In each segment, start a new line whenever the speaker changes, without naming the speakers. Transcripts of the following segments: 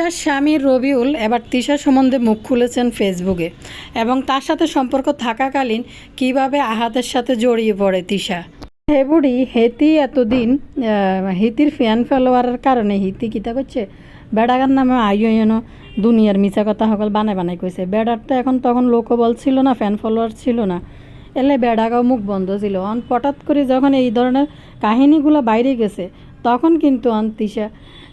তিশার স্বামী রবিউল এবার তিশা সম্বন্ধে মুখ খুলেছেন ফেসবুকে এবং তার সাথে সম্পর্ক থাকাকালীন কীভাবে আহাতের সাথে জড়িয়ে পড়ে তিশা? হেবুড়ি হেতি এতদিন হিতির ফ্যান ফলোয়ারের কারণে হিতি কিতা করছে? বেড়াগার নামে আইয়নো দুনিয়ার মিছা কথা সকল বানাই বানাই কইছে। বেড়ার তো এখন তখন লোকবল ছিল না ফ্যান ফলোয়ার ছিল না। এলে বেড়াগাও মুখ বন্ধ ছিল। অন, হঠাৎ করে যখন এই ধরনের কাহিনীগুলো বাইরে গেছে, তখন কিন্তু অন তিশা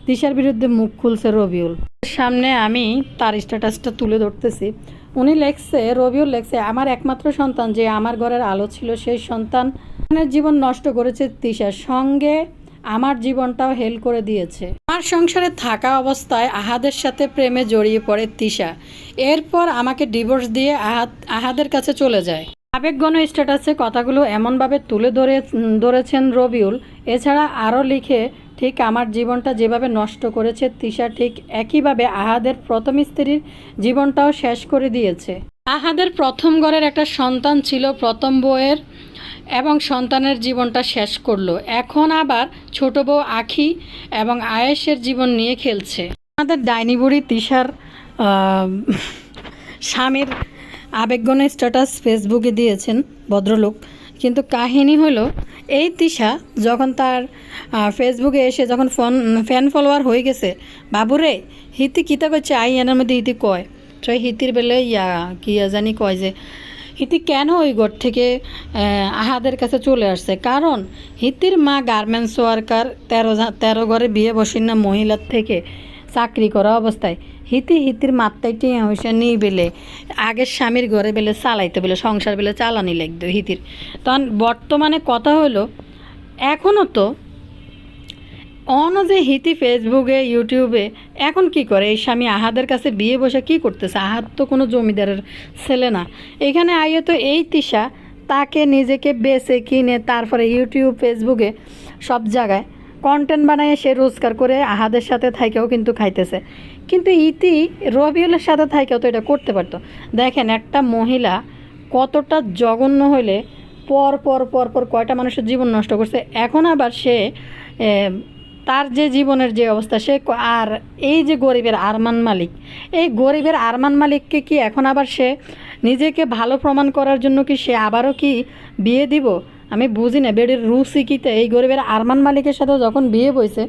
তিশার বিরুদ্ধে মুখ খুলছে রবিউল। সামনে আমি তার স্ট্যাটাসটা তুলে ধরতেছি। উনি লেখছে, রবিউল লেখছে, আমার একমাত্র সন্তান যে আমার ঘরের আলো ছিল সেই সন্তান সন্তানের জীবন নষ্ট করেছে তিশার সঙ্গে। আমার জীবনটাও হেল করে দিয়েছে। আমার সংসারে থাকা অবস্থায় আহাদের সাথে প্রেমে জড়িয়ে পড়ে তিশা। এরপর আমাকে ডিভোর্স দিয়ে আহাদ, আহাদের কাছে চলে যায়। আবেগগণ স্ট্যাটাসে কথাগুলো এমনভাবে তুলে ধরে, ধরেছেন রবিউল। এছাড়া আরও লিখে ঠিক আমার জীবনটা যেভাবে নষ্ট করেছে তিশা ঠিক একইভাবে আহাদের প্রথম স্ত্রীর জীবনটাও শেষ করে দিয়েছে। আহাদের প্রথম ঘরের একটা সন্তান ছিল প্রথম বউয়ের এবং সন্তানের জীবনটা শেষ করল। এখন আবার ছোট বউ আখি এবং আয়েশের জীবন নিয়ে খেলছে। আমাদের ডাইনি বুড়ি আহ, স্বামীর আবেগগণ স্ট্যাটাস ফেসবুকে দিয়েছেন ভদ্রলোক। কিন্তু কাহিনী হলো, এই তিশা যখন তার ফেসবুকে এসে যখন ফোন ফ্যান ফলোয়ার হয়ে গেছে বাবুরে হিতি কিতা করছে আই, এনার মধ্যে হিতি কয়? তো হিতির বেলে, ইয়া, কি জানি কয় যে, হিতি কেন ওই ঘর থেকে আহাদের কাছে চলে আসছে? কারণ হিতির মা গার্মেন্টস ওয়ার্কার তেরো তেরো ঘরে বিয়ে বসিনা মহিলার থেকে। চাকরি করা অবস্থায়। হিতি হিতির মাত্রায় টিয়া হইসা নিয়ে বেলে। আগের স্বামীর ঘরে বেলে চালাইতে, বেলে সংসার বেলে চালানি লাগতো হিতির। তখন বর্তমানে কথা হলো এখনও তো অন যে হিতি ফেসবুকে ইউটিউবে এখন কি করে? এই স্বামী আহাদের কাছে বিয়ে বসে কি করতেছে? আহাদ তো কোনো জমিদারের ছেলে না। এখানে আইয়ে তো এই তিশা তাকে নিজেকে বেছে কিনে, তারপরে ইউটিউব ফেসবুকে সব জায়গায় কন্টেন্ট বানায় সে রোজগার করে, আহাদের সাথে থাইকেও কিন্তু খাইতেছে। কিন্তু ইতি রবিউলের সাথে থাইকেও তো এটা করতে পারতো। দেখেন একটা মহিলা কতটা জঘন্য হইলে পর পর পর পর কয়টা মানুষের জীবন নষ্ট করছে। এখন আবার সে তার যে জীবনের যে অবস্থা, সে আর এই যে গরিবের আরমান মালিক, এই গরিবের আরমান মালিককে কি এখন আবার সে নিজেকে ভালো প্রমাণ করার জন্য কি সে আবারও কি বিয়ে দিব? আমি বুঝি না, বেডের রুচি কিতে এই গরিবের আরমান মালিকের সাথে যখন বিয়ে বইছে,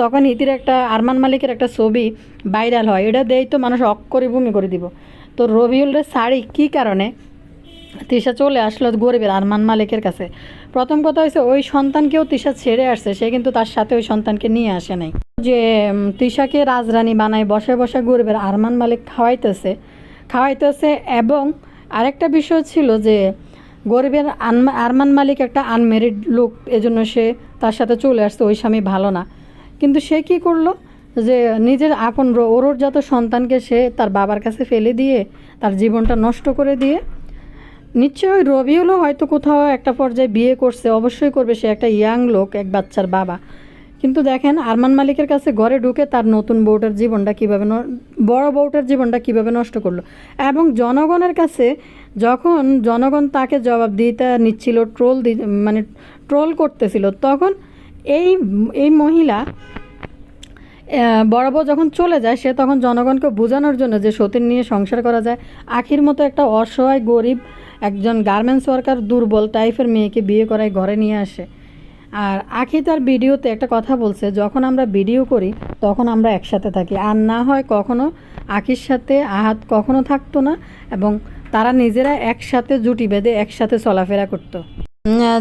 তখন ইতির একটা আরমান মালিকের একটা ছবি ভাইরাল হয়। এটা দেই তো মানুষ অক্ষরে ভূমি করে দিব। তো রবিউলের শাড়ি কী কারণে? তিশা চলে আসলো গরিবের আরমান মালিকের কাছে। প্রথম কথা হয়েছে ওই সন্তানকেও তিশা ছেড়ে আসছে, সে কিন্তু তার সাথে ওই সন্তানকে নিয়ে আসে নাই। যে তিশাকে রাজরানী বানায়, বসে বসে গরিবের আরমান মালিক খাওয়াইতেছে খাওয়াইতেছে এবং আরেকটা বিষয় ছিল যে গরিবের আরমান মালিক একটা আনমেরিড লোক, এজন্য সে তার সাথে চলে আসছে, ওই স্বামী ভালো না। কিন্তু সে কি করল? যে নিজের আপন ওর ওরর যত সন্তানকে সে তার বাবার কাছে ফেলে দিয়ে, তার জীবনটা নষ্ট করে দিয়ে, নিশ্চয়ই রবিউলও হয়তো কোথাও একটা পর্যায়ে বিয়ে করছে, অবশ্যই করবে সে একটা ইয়াং লোক, এক বাচ্চার বাবা। কিন্তু দেখেন আরমান মালিকের কাছে ঘরে ঢুকে তার নতুন বউটার জীবনটা কীভাবে বড় বউটার জীবনটা কীভাবে নষ্ট করল। এবং জনগণের কাছে যখন জনগণ তাকে জবাব দিতে নিচ্ছিল, ট্রোল দি মানে ট্রোল করতেছিল, তখন এই এই মহিলা বড় বউ যখন চলে যায়, সে তখন জনগণকে বোঝানোর জন্য যে সতীন নিয়ে সংসার করা যায়। আখির মতো একটা অসহায় গরিব একজন গার্মেন্টস ওয়ার্কার দুর্বল টাইপের মেয়েকে বিয়ে করায়, ঘরে নিয়ে আসে। আর আখি তার ভিডিওতে একটা কথা বলছে, যখন আমরা ভিডিও করি, তখন আমরা একসাথে থাকি। আর না হয় কখনো আখির সাথে আহাত কখনো থাকতো না, এবং তারা নিজেরা একসাথে জুটি বেঁধে একসাথে চলাফেরা করতো।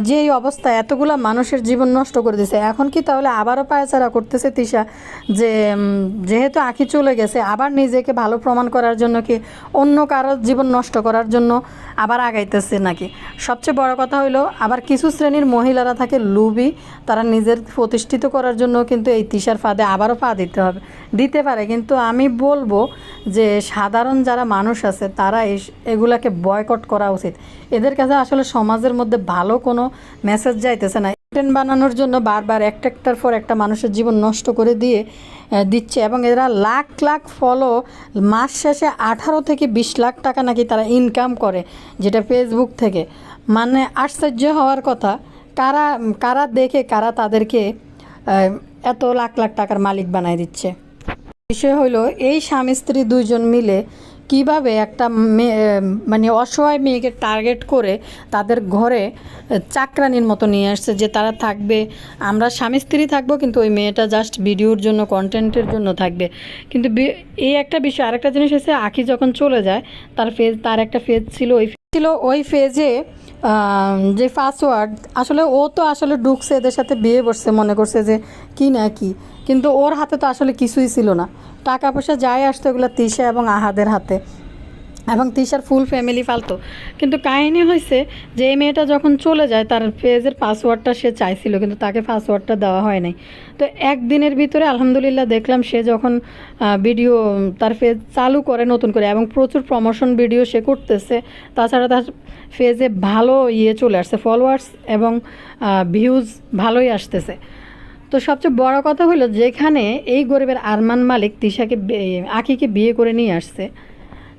যে এই অবস্থা, এতগুলা মানুষের জীবন নষ্ট করে দিছে। এখন কি তাহলে আবারও পায়চারা করতেছে তিশা? যে যেহেতু আঁখি চলে গেছে, আবার নিজেকে ভালো প্রমাণ করার জন্য কি অন্য কারও জীবন নষ্ট করার জন্য আবার আগাইতেছে নাকি? সবচেয়ে বড় কথা হইল, আবার কিছু শ্রেণির মহিলারা থাকে লুবি, তারা নিজের প্রতিষ্ঠিত করার জন্য কিন্তু এই তিশার ফাঁদে আবারও পা দিতে হবে। দিতে পারে, কিন্তু আমি বলব যে, সাধারণ যারা মানুষ আছে, তারা এগুলাকে বয়কট করা উচিত। এদের কাছে আসলে সমাজের মধ্যে ভালো কোনো মেসেজ যাইতেছে না। কন্টেন্ট বানানোর জন্য বারবার একটা একটার পর একটা মানুষের জীবন নষ্ট করে দিয়ে দিচ্ছে এবং এরা লাখ লাখ ফলো মাস শেষে আঠারো থেকে বিশ লাখ টাকা নাকি তারা ইনকাম করে, যেটা ফেসবুক থেকে। মানে আশ্চর্য হওয়ার কথা, কারা কারা দেখে, কারা তাদেরকে এত লাখ লাখ টাকার মালিক বানায় দিচ্ছে। বিষয় হলো এই স্বামী, স্ত্রী দুইজন মিলে কীভাবে একটা মানে অসহায় মেয়েকে টার্গেট করে তাদের ঘরে চাকরানির মতো নিয়ে আসছে যে তারা থাকবে। আমরা স্বামী স্ত্রী থাকব কিন্তু ওই মেয়েটা জাস্ট ভিডিওর জন্য কন্টেন্টের জন্য থাকবে। কিন্তু এই একটা বিষয়, আরেকটা জিনিস হচ্ছে আখি যখন চলে যায়, তার ফেজ তার একটা ফেজ ছিল ওই ছিল ওই ফেজে যে পাসওয়ার্ড আসলে ও তো আসলে ঢুকছে, এদের সাথে বিয়ে বসছে, মনে করছে যে কি না কি। কিন্তু ওর হাতে তো আসলে কিছুই ছিল না। টাকা পয়সা যাই আসতো এগুলো তিশা এবং আহাদের হাতে। এবং তিশার ফুল ফ্যামিলি ফালতো কিন্তু কাহিনী হয়েছে যে, এই মেয়েটা যখন চলে যায়, তার পেজের পাসওয়ার্ডটা সে চাইছিল, কিন্তু তাকে পাসওয়ার্ডটা দেওয়া হয় নাই। তো একদিনের ভিতরে আলহামদুলিল্লাহ দেখলাম সে যখন ভিডিও তার পেজ চালু করে নতুন করে এবং প্রচুর প্রমোশন ভিডিও সে করতেছে, তাছাড়া তার পেজে ভালো ইয়ে চলে আসছে ফলোয়ার্স এবং ভিউজ ভালোই আসতেছে। তো সবচেয়ে বড় কথা হলো যেখানে এই গরিবের আরমান মালিক তিশাকে আখিকে বিয়ে করে নিয়ে আসছে।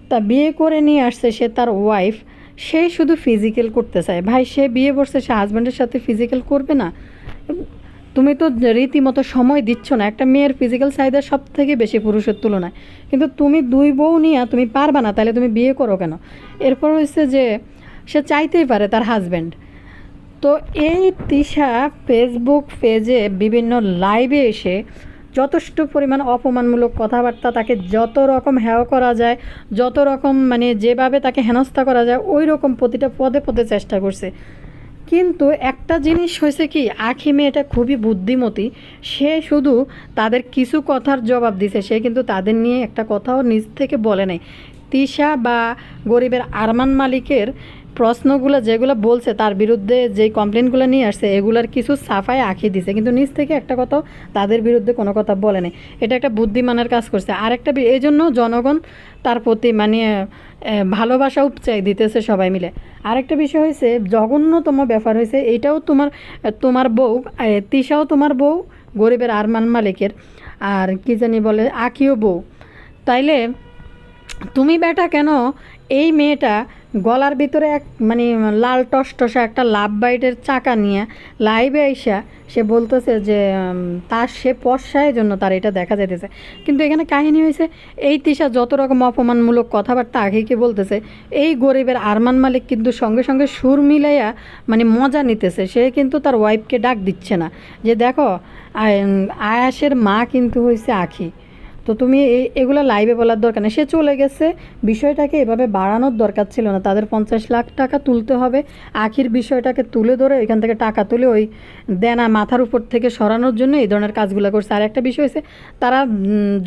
তা বিয়ে করে নিয়ে আসছে সে তার ওয়াইফ সে শুধু ফিজিক্যাল করতে চায়। ভাই, সে বিয়ে করছে, সে হাজব্যান্ডের সাথে ফিজিক্যাল করবে না। তুমি তো রীতিমতো সময় দিচ্ছ না। একটা মেয়ের ফিজিক্যাল চাহিদা সব থেকে বেশি পুরুষের তুলনায়। কিন্তু তুমি দুই বউ নিয়ে তুমি পারবা না, তাহলে তুমি বিয়ে করো কেন? এরপর হচ্ছে যে সে চাইতেই পারে তার হাজব্যান্ড তো এই তিশা ফেসবুক পেজে বিভিন্ন লাইভে এসে যথেষ্ট পরিমাণ অপমানমূলক কথাবার্তা তাকে যত রকম হেয় করা যায়, যত রকম মানে যেভাবে তাকে হেনস্থা করা যায় ওই রকম প্রতিটা পদে পদে চেষ্টা করছে। কিন্তু একটা জিনিস হয়েছে কি, আখি মেয়েটা খুবই বুদ্ধিমতী। সে শুধু তাদের কিছু কথার জবাব দিছে, সে কিন্তু তাদের নিয়ে একটা কথাও নিজ থেকে বলে নাই। তিশা বা গরিবের আরমান মালিকের প্রশ্নগুলো যেগুলো বলছে, তার বিরুদ্ধে যে কমপ্লেনগুলো নিয়ে আসছে, এগুলার কিছু সাফাই আঁকি দিছে। কিন্তু নিজ থেকে একটা কথা তাদের বিরুদ্ধে কোনো কথা বলে নাই। এটা একটা বুদ্ধিমানের কাজ করছে। আর একটা এই জন্য জনগণ তার প্রতি মানে ভালোবাসা উপচাই দিতেছে সবাই মিলে। আরেকটা বিষয় হয়েছে জঘন্যতম ব্যাপার হয়েছে এটাও তোমার তোমার বউ তিশাও তোমার বউ, গরিবের আরমান মালিকের, আর কি জানি বলে আখিও বউ। তাইলে, তুমি বেটা কেন এই মেয়েটা গলার ভিতরে এক মানে লাল টসটসা একটা লাভ বাইটের চাকা নিয়ে লাইভে আইসা সে বলতেছে যে তার সে পশ্চায়ের জন্য তার এটা দেখা যাইতেছে। কিন্তু এখানে কাহিনী হয়েছে এই তিশা যত রকম অপমানমূলক কথাবার্তা আগে কি বলতেছে, এই গরিবের আরমান মালিক কিন্তু সঙ্গে সঙ্গে সুর মিলাইয়া মানে মজা নিতেছে। সে কিন্তু তার ওয়াইফকে ডাক দিচ্ছে না। যে দেখো, আয়- আয়াসের মা কিন্তু হয়েছে আখি। তো তুমি এই এগুলো লাইভে বলার দরকার নেই। সে চলে গেছে। বিষয়টাকে এভাবে বাড়ানোর দরকার ছিল না। তাদের পঞ্চাশ লাখ টাকা তুলতে হবে। আখির বিষয়টাকে তুলে ধরে এখান থেকে টাকা তুলে ওই দেনা মাথার উপর থেকে সরানোর জন্য এই ধরনের কাজগুলো করছে। আর একটা বিষয় হচ্ছে, তারা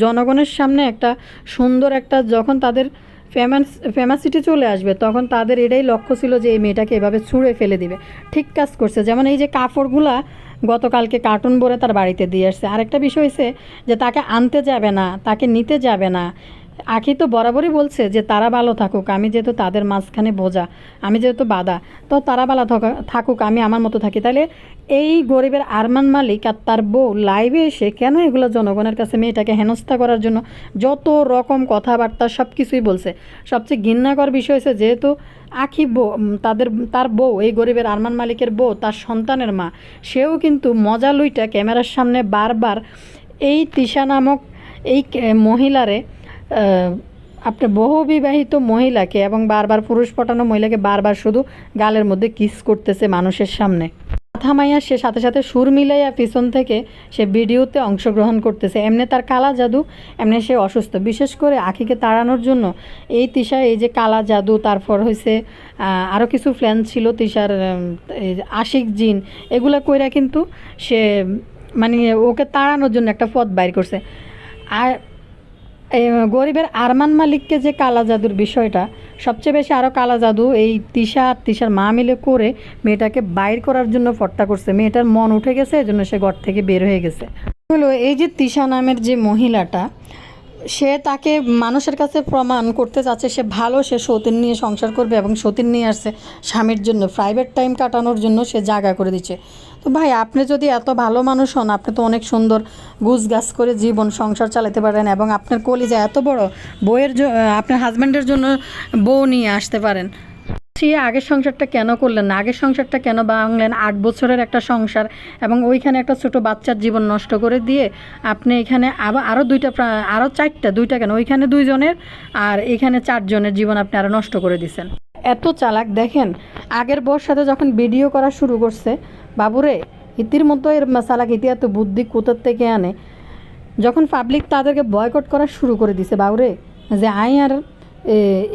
জনগণের সামনে একটা সুন্দর একটা যখন তাদের ফেমাস ফেমাসিটি চলে আসবে, তখন তাদের এটাই লক্ষ্য ছিল যে এই মেয়েটাকে এভাবে ছুঁড়ে ফেলে দিবে। ঠিক কাজ করছে। যেমন এই যে কাপড়গুলা গতকালকে কার্টুন ভরে তার বাড়িতে দিয়ে আসছে। আরেকটা বিষয় হয়েছে যে তাকে আনতে যাবে না, তাকে নিতে যাবে না। আখি তো বরাবরই বলছে যে তারা ভালো থাকুক, আমি যেহেতু তাদের মাঝখানে বোঝা, আমি যেহেতু বাধা তো তারা ভালো থাকা- থাকুক, আমি আমার মতো থাকি। তাহলে এই গরিবের আরমান মালিক আর তার বউ লাইভে এসে কেন এগুলো জনগণের কাছে মেয়েটাকে হেনস্থা করার জন্য যত রকম কথাবার্তা সব কিছুই বলছে? সবচেয়ে ঘৃণাকর বিষয় হচ্ছে যেহেতু আখি বউ তাদের, তার বউ, এই গরিবের আরমান মালিকের বউ, তার সন্তানের মা, সেও কিন্তু মজা লুইটা ক্যামেরার সামনে বারবার এই তিশা নামক এই মহিলারে আহ, আপনার বহু বিবাহিত মহিলাকে এবং বারবার পুরুষ পটানো মহিলাকে বারবার শুধু গালের মধ্যে কিস করতেছে মানুষের সামনে। মাথা মাইয়া সে সাথে সাথে সুর মিলাইয়া পিছন থেকে সে ভিডিওতে অংশগ্রহণ করতেছে। এমনি তার কালা জাদু এমনি সে অসুস্থ। বিশেষ করে আখিকে তাড়ানোর জন্য এই তিশা এই যে কালা জাদু তারপর হয়েছে আরও কিছু প্ল্যান ছিল তিশার আশিক জিন এগুলা কইরা কিন্তু সে মানে ওকে তাড়ানোর জন্য একটা পথ বাইর করছে। আর গরিবের আরমান মালিককে যে কালা জাদুর বিষয়টা, সবচেয়ে বেশি আরও কালা জাদু এই তিশা আর তিশার মা মিলে করে মেয়েটাকে বাইর করার জন্য ফট্টা করছে। মেয়েটার মন উঠে গেছে, এজন্য সে ঘর থেকে বের হয়ে গেছে। হলো, এই যে তিশা নামের যে মহিলাটা, সে তাকে মানুষের কাছে প্রমাণ করতে চাচ্ছে, সে ভালো, সে সতীন নিয়ে সংসার করবে এবং সতীন নিয়ে আসছে স্বামীর জন্য প্রাইভেট টাইম কাটানোর জন্য সে জায়গা করে দিচ্ছে। তো ভাই, আপনি যদি এত ভালো মানুষ হন, আপনি তো অনেক সুন্দর গুছ গাছ করে জীবন সংসার চালাতে পারেন এবং আপনার কলিজা এত বড় বইয়ের আপনার হাজব্যান্ডের জন্য বউ নিয়ে আসতে পারেন। সে আগের সংসারটা কেন করলেন না? আগের সংসারটা কেন ভাঙলেন? আট বছরের একটা সংসার এবং ওইখানে একটা ছোট বাচ্চার জীবন নষ্ট করে দিয়ে আপনি এখানে আবার আরও দুইটা আরও চারটা, দুইটা কেন? ওইখানে দুইজনের আর এখানে চারজনের জীবন আপনি আরও নষ্ট করে দিছেন। এত চালাক, দেখেন, আগের বর সাথে যখন ভিডিও করা শুরু করছে বাবুরে, ইতির মতো এর চালাক ইতি এত বুদ্ধি কোথার থেকে আনে। যখন পাবলিক তাদেরকে বয়কট করা শুরু করে দিছে বাউরে যে আই আর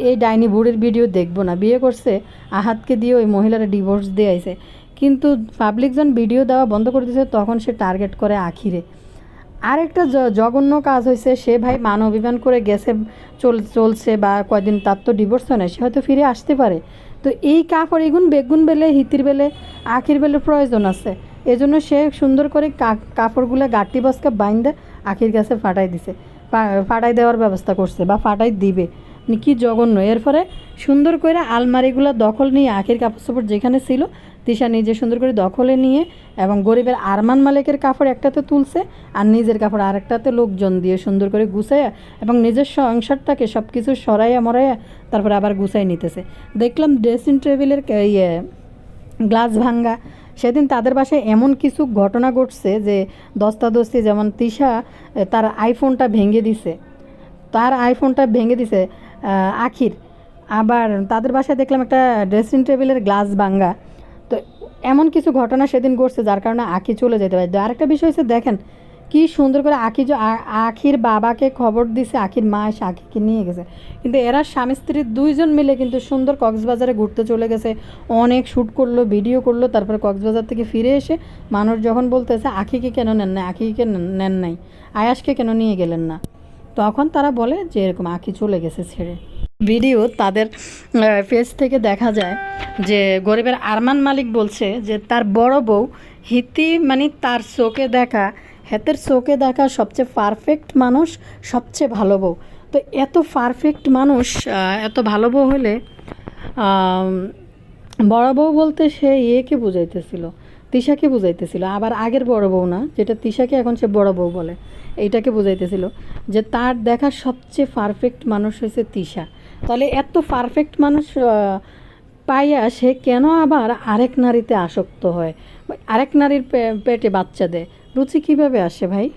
এই ডাইনি বুড়ির ভিডিও দেখব না। বিয়ে করছে, আহাতকে দিয়ে ওই মহিলারা ডিভোর্স দিয়ে আইছে। কিন্তু পাবলিক যখন ভিডিও দেওয়া বন্ধ করে দিয়েছে তখন সে টার্গেট করে আখিরে। আরেকটা জঘন্য কাজ হয়েছে সে ভাই মান অভিমান করে গেছে, চল, চলছে বা কয়দিন তার তো ডিভোর্স হয় না সে হয়তো ফিরে আসতে পারে। তো এই কাপড় এগুন, বেগুন বেলে, হিতির বেলে, আখির বেলে প্রয়োজন আছে। এজন্য সে সুন্দর করে কাপড়গুলো গাঁটি বসকে বাইন্দে আখির কাছে ফাটাই দিছে। ফাটাই দেওয়ার ব্যবস্থা করছে বা ফাটাই দিবে। মানে কি জঘন্য। এর ফলে সুন্দর করে আলমারিগুলো দখল নিয়ে আখির কাপড় চোপড় যেখানে ছিল তিশা নিজে সুন্দর করে দখলে নিয়ে এবং গরিবের আরমান মালিকের কাপড় একটাতে তুলছে আর নিজের কাপড় আরেকটাতে লোকজন দিয়ে সুন্দর করে গুছাইয়া এবং নিজের সংসারটাকে সব কিছু সরাইয়া মরাইয়া তারপরে আবার গুছাই নিতেছে। দেখলাম ড্রেসিং টেবিলের ইয়ে গ্লাস ভাঙ্গা। সেদিন তাদের বাসায় এমন কিছু ঘটনা ঘটছে যে দস্তাদস্তি যেমন তিশা তার আইফোনটা ভেঙে দিছে। তার আইফোনটা ভেঙে দিছে আখির। আবার তাদের বাসায় দেখলাম একটা ড্রেসিং টেবিলের গ্লাস ভাঙ্গা। এমন কিছু ঘটনা সেদিন ঘটছে যার কারণে আখি চলে যেতে পারে। আরেকটা বিষয় হচ্ছে দেখেন, কি সুন্দর করে আখি যে আ- আখির বাবাকে খবর দিছে, আখির মা এসে আখিকে নিয়ে গেছে। কিন্তু এরা স্বামী স্ত্রী দুইজন মিলে কিন্তু সুন্দর কক্সবাজারে ঘুরতে চলে গেছে। অনেক শ্যুট করল, ভিডিও করল, তারপরে কক্সবাজার থেকে ফিরে এসে মানুষ যখন বলতেছে, আখিকে কেন নেন না আখিকে নেন- নাই? আয়াসকে কেন নিয়ে গেলেন না? তখন তারা বলে যে, এরকম আখি চলে গেছে ছেড়ে। ভিডিও তাদের ফেস থেকে দেখা যায় যে গরিবের আরমান মালিক বলছে যে তার বড় বউ হিতি মানে তার চোখে দেখা, হেতের চোখে দেখা সবচেয়ে পারফেক্ট মানুষ সবচেয়ে ভালো বউ। তো এত পারফেক্ট মানুষ এত ভালো বউ হলে বড় বউ বলতে সে ইয়েকে বুঝাইতেছিল, তিশাকে বুঝাইতেছিল। আবার আগের বড় বউ না, যেটা তিশাকে এখন সে বড় বউ বলে, এইটাকে বুঝাইতেছিল যে তার দেখা সবচেয়ে পারফেক্ট মানুষ হয়েছে তিশা। তাহলে এত পারফেক্ট মানুষ পাইয়া সে কেন আবার আরেক নারীতে আসক্ত হয়? আরেক নারীর পেটে বাচ্চা দেয়। রুচি কীভাবে আসে ভাই?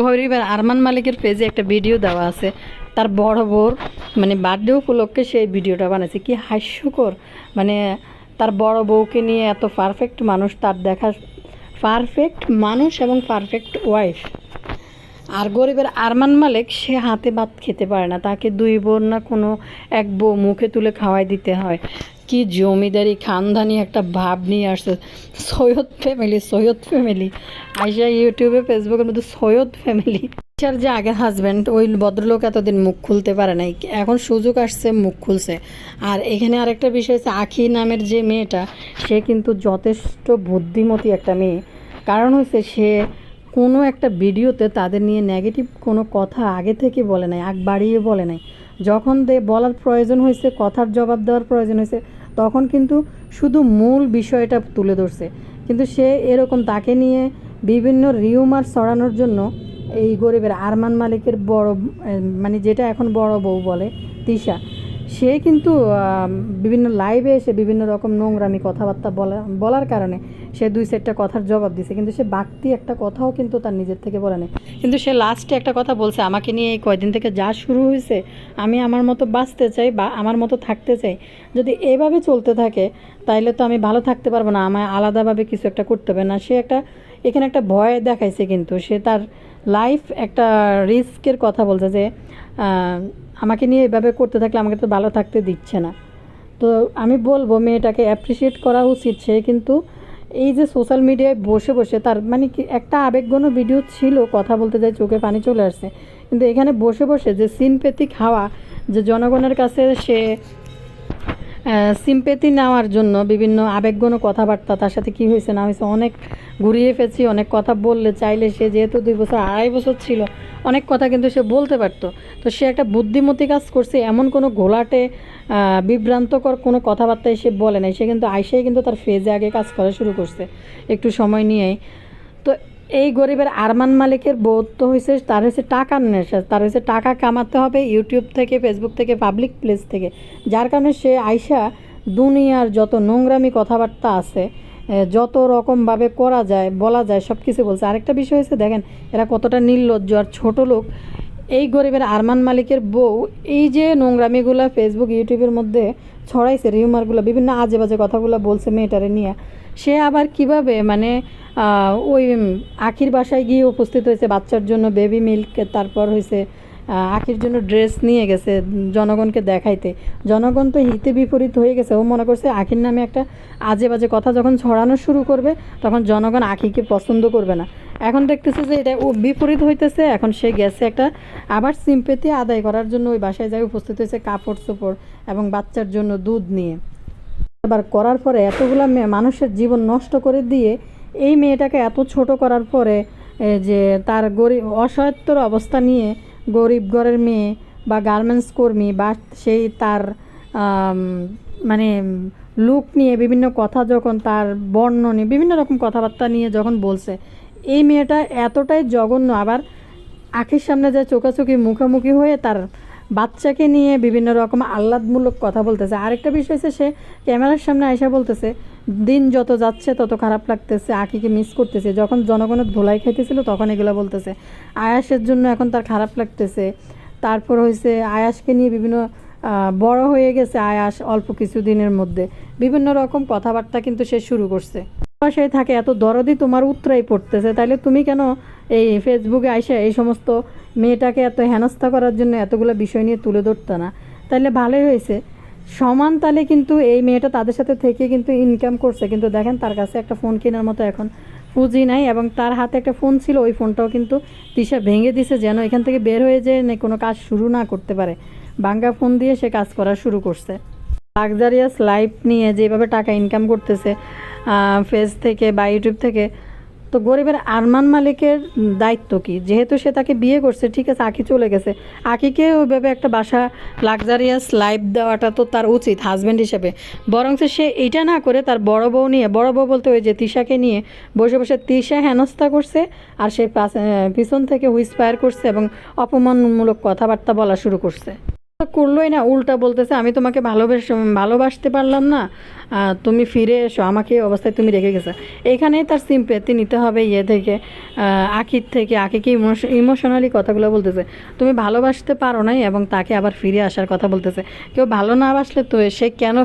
গরিবের আরমান মালিকের পেজে একটা ভিডিও দেওয়া আছে। তার বড় বোর মানে বার্থডে উপলক্ষে সেই ভিডিওটা বানাইছে। কি হাস্যকর। মানে তার বড় বউকে নিয়ে এত পারফেক্ট মানুষ, তার দেখা পারফেক্ট মানুষ এবং পারফেক্ট ওয়াইফ আর গরিবের আরমান মালিক, সে হাতে ভাত খেতে পারে না। তাকে দুই বোন না কোনো এক বউ মুখে তুলে খাওয়াই দিতে হয়। কি জমিদারি খানদানি একটা ভাব নিয়ে আসছে। সৈয়দ ফ্যামিলি সৈয়দ ফ্যামিলি আইসা ইউটিউবে, ফেসবুকের মধ্যে সৈয়দ ফ্যামিলি আইসার যে আগের হাজব্যান্ড ওই ভদ্রলোক এতদিন মুখ খুলতে পারে নাই। এখন সুযোগ আসছে, মুখ খুলছে। আর এখানে আরেকটা বিষয় হচ্ছে, আখি নামের যে মেয়েটা, সে কিন্তু যথেষ্ট বুদ্ধিমতী একটা মেয়ে। কারণ হচ্ছে, সে কোনো একটা ভিডিওতে তাদের নিয়ে নেগেটিভ কোনো কথা আগে থেকে বলে নাই, আগ বাড়িয়ে বলে নাই। যখন দে বলার প্রয়োজন হয়েছে, কথার জবাব দেওয়ার প্রয়োজন হয়েছে, তখন কিন্তু শুধু মূল বিষয়টা তুলে ধরছে। কিন্তু সে এরকম তাকে নিয়ে বিভিন্ন রিউমার ছড়ানোর জন্য এই গরিবের আরমান মালিকের বড় মানে যেটা এখন বড় বউ বলে, তিশা সে কিন্তু বিভিন্ন লাইভে এসে বিভিন্ন রকম নোংরামি কথাবার্তা বলা, বলার কারণে সে দুই চারটা কথার জবাব দিছে। কিন্তু সে বাড়তি একটা কথাও কিন্তু তার নিজের থেকে বলে নেই। কিন্তু সে লাস্টে একটা কথা বলছে, আমাকে নিয়ে এই কয়দিন থেকে যা শুরু হয়েছে আমি আমার মতো বাঁচতে চাই বা আমার মতো থাকতে চাই। যদি এভাবে চলতে থাকে, তাইলে তো আমি ভালো থাকতে পারব না। আমায় আলাদাভাবে কিছু একটা করতে হবে। না, সে একটা, এখানে একটা ভয় দেখাইছে কিন্তু। সে তার লাইফ একটা রিস্কের কথা বলছে যে আমাকে নিয়ে এভাবে করতে থাকলে আমাকে তো ভালো থাকতে দিচ্ছে না। তো আমি বলব, মেয়েটাকে অ্যাপ্রিসিয়েট করা উচিত সে, কিন্তু এই যে সোশ্যাল মিডিয়ায় বসে বসে তার মানে কি, একটা আবেগঘন ভিডিও ছিল, কথা বলতে যায় চোখে পানি চলে আসছে। কিন্তু এখানে বসে বসে যে সিনপেথিক হাওয়া যে জনগণের কাছে সে সিম্পেথি নেওয়ার জন্য বিভিন্ন আবেগঘন কথাবার্তা, তার সাথে কি হয়েছে না হয়েছে, অনেক ঘুরিয়ে ফেছি অনেক কথা বললে, চাইলে সে যেহেতু দুই বছর, আড়াই বছর ছিল, অনেক কথা কিন্তু সে বলতে পারতো। তো সে একটা বুদ্ধিমতী কাজ করছে, এমন কোনো ঘোলাটে বিভ্রান্তকর কোনো কথাবার্তায় সে বলে নাই। সে কিন্তু আইসাই কিন্তু তার ফেজে আগে কাজ করা শুরু করছে, একটু সময় নিয়েই। তো এই গরিবের আরমান মালিকের বোধ তো হয়েছে তার হয়েছে টাকার নেশা, তার হয়েছে টাকা কামাতে হবে ইউটিউব থেকে ফেসবুক থেকে পাবলিক প্লেস থেকে। যার কারণে সে আইসা দুনিয়ার যত নোংরামি কথাবার্তা আছে যত রকমভাবে করা যায়, বলা যায় সব কিছু বলছে। আরেকটা বিষয় হচ্ছে দেখেন, এরা কতটা নির্লজ্জ আর ছোট লোক। এই গরিবের আরমান মালিকের বউ, এই যে নোংরামিগুলো ফেসবুক ইউটিউবের মধ্যে ছড়াইছে রিউমারগুলো বিভিন্ন আজে বাজে কথাগুলো বলছে মেয়েটারে নিয়ে। সে আবার কীভাবে মানে ওই আখির বাসায় গিয়ে উপস্থিত হয়েছে, বাচ্চার জন্য বেবি মিল্ক তারপর হয়েছে আখির জন্য ড্রেস নিয়ে গেছে জনগণকে দেখাইতে। জনগণ তো হিতে বিপরীত হয়ে গেছে। ও মনে করছে আখির নামে একটা আজে বাজে কথা যখন ছড়ানো শুরু করবে, তখন জনগণ আখিকে পছন্দ করবে না। এখন দেখতেছে যে এটা ও বিপরীত হইতেছে। এখন সে গেছে একটা আবার সিম্পেতি আদায় করার জন্য ওই বাসায় যায়, উপস্থিত হয়েছে কাপড় চোপড় এবং বাচ্চার জন্য দুধ নিয়ে। আবার করার পরে এতগুলা মানুষের জীবন নষ্ট করে দিয়ে এই মেয়েটাকে এত ছোট করার পরে যে তার গরিব অসহায়ত্বর অবস্থা নিয়ে গরিব ঘরের মেয়ে বা গার্মেন্টস কর্মী বা সেই তার মানে লুক নিয়ে বিভিন্ন কথা যখন, তার বর্ণ নিয়ে বিভিন্ন রকম কথাবার্তা নিয়ে যখন বলছে, এই মেয়েটা এতটাই জঘন্য। আবার আখির সামনে যে চোখাচোখি মুখোমুখি হয়ে তার বাচ্চাকে নিয়ে বিভিন্ন রকম আহ্লাদমূলক কথা বলতেছে। আরেকটা বিষয় হচ্ছে সে ক্যামেরার সামনে আয়সা বলতেছে, দিন যত যাচ্ছে তত খারাপ লাগতেছে আখিকে মিস করতেছে। যখন জনগণের ধোলাই খাইতেছিল তখন এগুলো বলতেছে। আয়াসের জন্য এখন তার খারাপ লাগতেছে। তারপর হয়েছে আয়াসকে নিয়ে বিভিন্ন বড় হয়ে গেছে আয়াস অল্প কিছু দিনের মধ্যে। বিভিন্ন রকম কথাবার্তা কিন্তু সে শুরু করছে। বাসায় থাকে, এত দরদি তোমার উত্তরাই পড়তেছে। তাহলে তুমি কেন এই ফেসবুকে আইসা এই সমস্ত মেয়েটাকে এত হেনস্থা করার জন্য এতগুলো বিষয় নিয়ে তুলে ধরতে না? তাহলে ভালোই হয়েছে। সমান তালে কিন্তু এই মেয়েটা তাদের সাথে থেকে কিন্তু ইনকাম করছে। কিন্তু দেখেন তার কাছে একটা ফোন কেনার মতো এখন পুঁজি নাই এবং তার হাতে একটা ফোন ছিল, ওই ফোনটাও কিন্তু তিশা ভেঙে দিছে যেন এখান থেকে বের হয়ে যে কোনো কাজ শুরু না করতে পারে। বাঙ্গা ফোন দিয়ে সে কাজ করা শুরু করছে। লাক্সারিয়াস লাইফ নিয়ে যেভাবে টাকা ইনকাম করতেছে ফেস থেকে বা ইউটিউব থেকে। তো গরিবের আরমান মালিকের দায়িত্ব কি? যেহেতু সে তাকে বিয়ে করছে, ঠিক আছে, আঁকি চলে গেছে। আঁকিকে ওইভাবে একটা বাসা লাক্সারিয়াস লাইফ দেওয়াটা তো তার উচিত হাজব্যান্ড হিসেবে। বরং সে এইটা না করে তার বড় বউ নিয়ে, বড় বউ বলতে ওই যে তিশাকে নিয়ে বসে বসে তিশা হেনস্থা করছে আর সে পিছন থেকে হুইসপায়ার করছে এবং অপমানমূলক কথাবার্তা বলা শুরু করছে। করলোই না, উল্টা বলতেছে, আমি তোমাকে ভালোবেস, ভালোবাসতে পারলাম না তুমি ফিরে এসো, আমাকে এই অবস্থায় তুমি রেখে গেছো। এখানেই তার সিম্পেতি নিতে হবে ইয়ে থেকে আঁকির থেকে। আখিকে ইমোশনালি কথাগুলো বলতেছে, তুমি ভালোবাসতে পারো নাই এবং তাকে আবার ফিরে আসার কথা বলতেছে। কেউ ভালো না বাসলে তো সে কেন